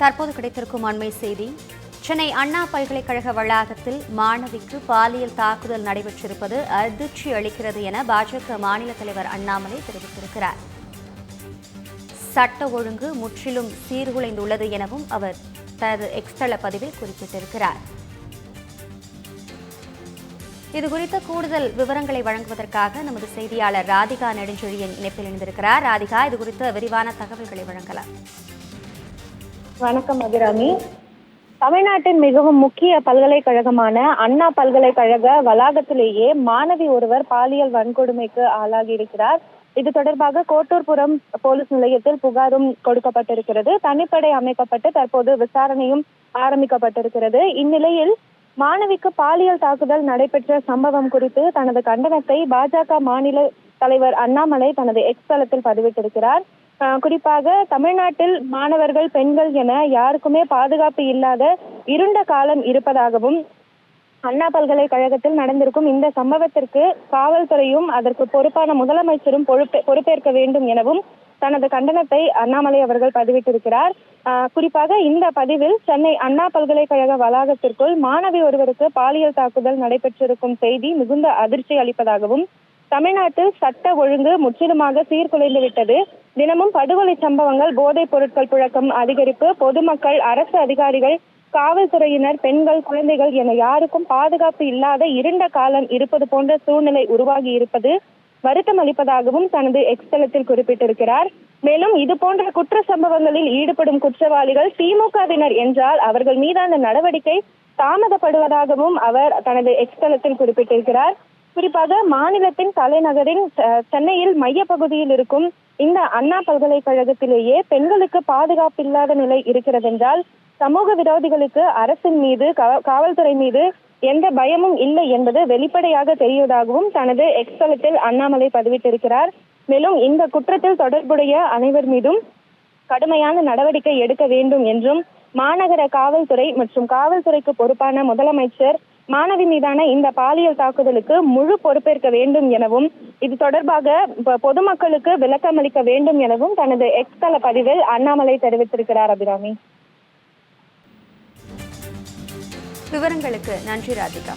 தற்போது கிடைத்திருக்கும் அண்மை செய்தி. சென்னை அண்ணா பல்கலைக்கழக வளாகத்தில் மாணவிக்கு பாலியல் தாக்குதல் நடைபெற்றிருப்பது அதிர்ச்சி அளிக்கிறது என பாஜக மாநில தலைவர் அண்ணாமலை தெரிவித்திருக்கிறார். சட்ட ஒழுங்கு முற்றிலும் சீர்குலைந்துள்ளது எனவும் அவர் தனது எக்ஸ்தள பதிவில் குறிப்பிட்டிருக்கிறார். இதுகுறித்த கூடுதல் விவரங்களை வழங்குவதற்காக நமது செய்தியாளர் ராதிகா நெடுஞ்செழியன் இணைப்பில் இணைந்திருக்கிறார். ராதிகா இது குறித்த விரிவான தகவல்களை வழங்கலாம். வணக்கம் அபிராமி. தமிழ்நாட்டின் மிகவும் முக்கிய பல்கலைக்கழகமான அண்ணா பல்கலைக்கழக வளாகத்திலேயே மாணவி ஒருவர் பாலியல் வன்கொடுமைக்கு ஆளாகி இருக்கிறார் இது தொடர்பாக கோட்டூர்புரம் போலீஸ் நிலையத்தில் புகாரும் கொடுக்கப்பட்டிருக்கிறது. தனிப்படை அமைக்கப்பட்டு தற்போது விசாரணையும் ஆரம்பிக்கப்பட்டிருக்கிறது. இந்நிலையில் மாணவிக்கு பாலியல் தாக்குதல் நடைபெற்ற சம்பவம் குறித்து தனது கண்டனத்தை பாஜக மாநில தலைவர் அண்ணாமலை தனது எக்ஸ் தளத்தில் பதிவிட்டிருக்கிறார். குறிப்பாக தமிழ்நாட்டில் மாணவர்கள் பெண்கள் என யாருக்குமே பாதுகாப்பு இல்லாத இருண்ட காலம் இருப்பதாகவும் அண்ணா பல்கலைக்கழகத்தில் நடந்திருக்கும் இந்த சம்பவத்திற்கு காவல்துறையும் அதற்கு பொறுப்பான முதலமைச்சரும் பொறுப்பே பொறுப்பேற்க வேண்டும் எனவும் தனது கண்டனத்தை அண்ணாமலை அவர்கள் பதிவிட்டிருக்கிறார். ஆஹ் குறிப்பாக இந்த பதிவில் சென்னை அண்ணா பல்கலைக்கழக வளாகத்திற்குள் மாணவி ஒருவருக்கு பாலியல் தாக்குதல் நடைபெற்றிருக்கும் செய்தி மிகுந்த அதிர்ச்சி அளிப்பதாகவும் தமிழ்நாட்டில் சட்ட ஒழுங்கு முற்றிலுமாக சீர்குலைந்து விட்டது தினமும் படுகொலை சம்பவங்கள் போதைப் பொருட்கள் புழக்கம் அதிகரிப்பு பொதுமக்கள் அரசு அதிகாரிகள் காவல்துறையினர் பெண்கள் குழந்தைகள் என யாருக்கும் பாதுகாப்பு இல்லாத இருண்ட காலம் இருப்பது போன்ற சூழ்நிலை உருவாகி இருப்பது வருத்தம் அளிப்பதாகவும் தனது எக்ஸ்தலத்தில் குறிப்பிட்டிருக்கிறார். மேலும் இது போன்ற குற்ற சம்பவங்களில் ஈடுபடும் குற்றவாளிகள் திமுகவினர் என்றால் அவர்கள் மீதான நடவடிக்கை தாமதப்படுவதாகவும் அவர் தனது எக்ஸ்தலத்தில் குறிப்பிட்டிருக்கிறார். குறிப்பாக மாநிலத்தின் தலைநகரின் சென்னையில் மையப்பகுதியில் இருக்கும் இந்த அண்ணா பல்கலைக்கழகத்திலேயே பெண்களுக்கு பாதுகாப்பு இல்லாத நிலை இருக்கிறதென்றால் சமூக விரோதிகளுக்கு அரசின் மீது காவல்துறை மீது எந்த பயமும் இல்லை என்பது வெளிப்படையாக தெரிவதாகவும் தனது எக்ஸலத்தில் அண்ணாமலை பதிவிட்டிருக்கிறார். மேலும் இந்த குற்றத்தில் தொடர்புடைய அனைவர் மீதும் கடுமையான நடவடிக்கை எடுக்க வேண்டும் என்றும் மாநகர காவல்துறை மற்றும் காவல்துறைக்கு பொறுப்பான முதலமைச்சர் மாணவி மீதான இந்த பாலியல் தாக்குதலுக்கு முழு பொறுப்பேற்க வேண்டும் எனவும் இது தொடர்பாக பொதுமக்களுக்கு விளக்கம் அளிக்க வேண்டும் எனவும் தனது எக்ஸ் தள பதிவில் அண்ணாமலை தெரிவித்திருக்கிறார் அபிராமி. விவரங்களுக்கு நன்றி ராதிகா.